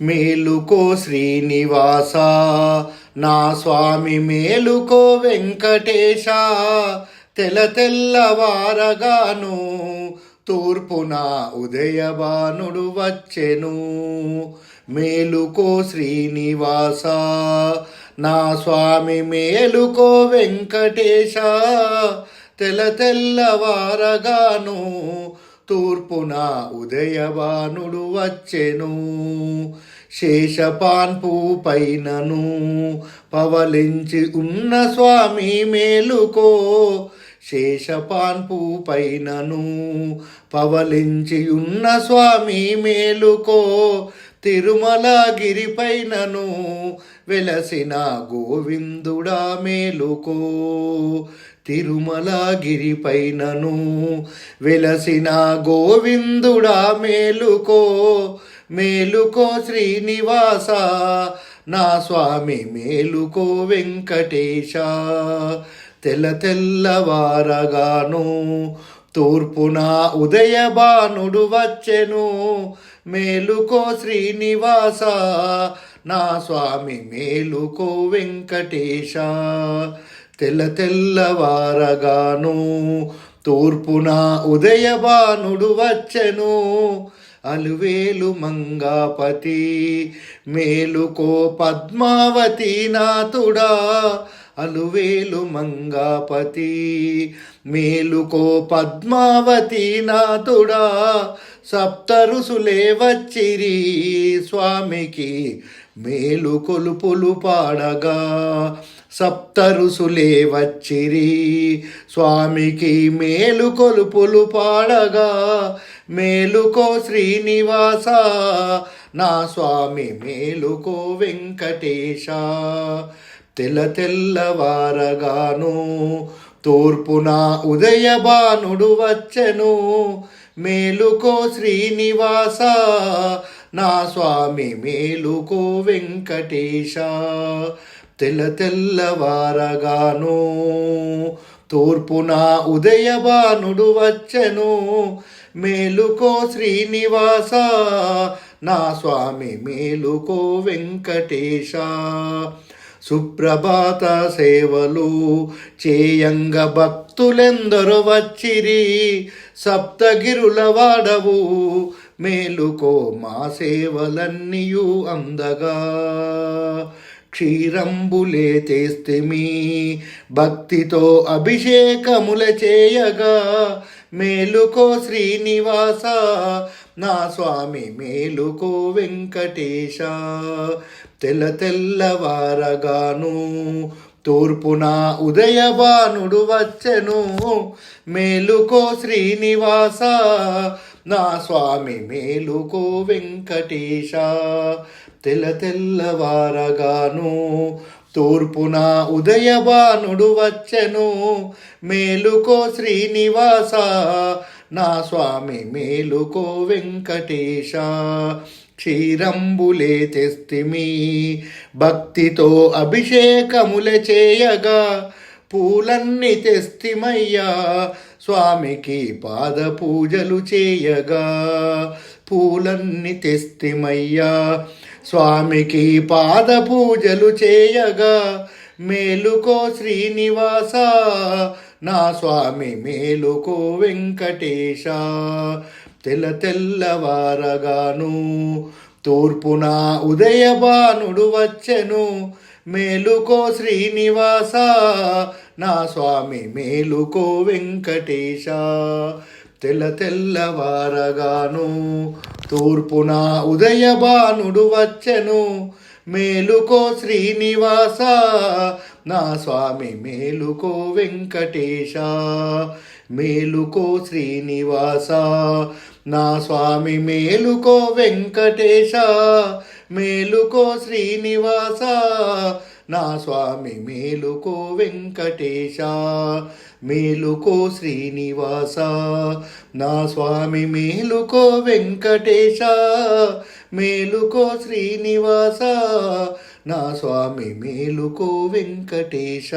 మేలుకో శ్రీనివాస నా స్వామి మేలుకో వెంకటేశ. తెల తెల్లవారగాను తూర్పున ఉదయబానుడు వచ్చెను. మేలుకో శ్రీనివాస నా స్వామి మేలుకో వెంకటేశ. తెల తెల్లవారగాను తూర్పున ఉదయవానుడు వచ్చెను. శేషపాన్పు పైనను పవలించి ఉన్న స్వామి మేలుకో. శేషపాన్పు పైనను పవలించి ఉన్న స్వామి మేలుకో. తిరుమల గిరిపైనను వెలసిన గోవిందుడా మేలుకో. తిరుమల గిరిపైనను వెలసిన గోవిందుడా మేలుకో మేలుకో శ్రీనివాస నా స్వామి మేలుకో వెంకటేశ. తెల్ల తెల్లవారగాను తూర్పున ఉదయబానుడు వచ్చెను మేలుకో శ్రీనివాస నా స్వామి మేలుకో వెంకటేశ. తెల్ల తెల్లవారగాను తూర్పున ఉదయబానుడు వచ్చెను. అలువేలు మంగాపతి మేలుకో పద్మావతి నాథుడా అలువేలు మంగాపతి మేలుకో పద్మావతి నాథుడా సప్తరుసులే వచ్చిరి స్వామికి మేలు కొలుపులు పాడగా. సప్తరుసులే వచ్చిరి. స్వామికి మేలు కొలుపులు పాడగా మేలుకో శ్రీనివాస. నా స్వామి మేలుకో వెంకటేశ. తెల్ల తెల్లవారగాను తూర్పున ఉదయబానుడు వచ్చెను. మేలుకో శ్రీనివాస. నా స్వామి మేలుకో వెంకటేశ. తెల్ల తెల్లవారగాను తూర్పున ఉదయబానుడు వచ్చెను. మేలుకో శ్రీనివాస నా స్వామి మేలుకో వెంకటేశ. సుప్రభాత సేవలు చేయంగ భక్తులెందరో వచ్చిరి సప్తగిరుల వాడవు. మేలుకో మా సేవలన్నీయు అందగా. క్షీరంబులే తెస్తిమి భక్తితో అభిషేకముల చేయగా. మేలుకో శ్రీనివాస నా స్వామి మేలుకో వెంకటేశ. తెల్ల తెల్లవారగాను తూర్పున ఉదయబానుడు వచ్చెను. మేలుకో శ్రీనివాస నా స్వామి మేలుకో వెంకటేశ తెల్ల తెల్లవారగాను తూర్పున ఉదయబానుడు వచ్చెను మేలుకో శ్రీనివాస నా స్వామి మేలుకో వెంకటేశ. క్షీరంబులే తెస్తిమి భక్తితో అభిషేకముల చేయగా పూలన్నీ తెస్తిమయ్యా. స్వామికి పాద పూజలు చేయగా పూలన్నీ తెస్తిమయ్యా. స్వామికి పాద పూజలు చేయగా మేలుకో శ్రీనివాస నా స్వామి మేలుకో వెంకటేశ. తెల్ల తెల్లవారగాను తూర్పున ఉదయబానుడు వచ్చెను మేలుకో శ్రీనివాస నా స్వామి మేలుకో వెంకటేశ. తెల్ల తెల్లవారగాను తూర్పున ఉదయబానుడు వచ్చెను. మేలుకో శ్రీనివాస నా స్వామి మేలుకో వెంకటేశ. మేలుకో శ్రీనివాస నా స్వామి మేలుకో వెంకటేశ. మేలుకో శ్రీనివాస నా స్వామి మేలుకో వెంకటేశ. మేలుకో శ్రీనివాస నా స్వామి మేలుకో వెంకటేశ. మేలుకో శ్రీనివాస నా స్వామి మేలుకో వెంకటేశ.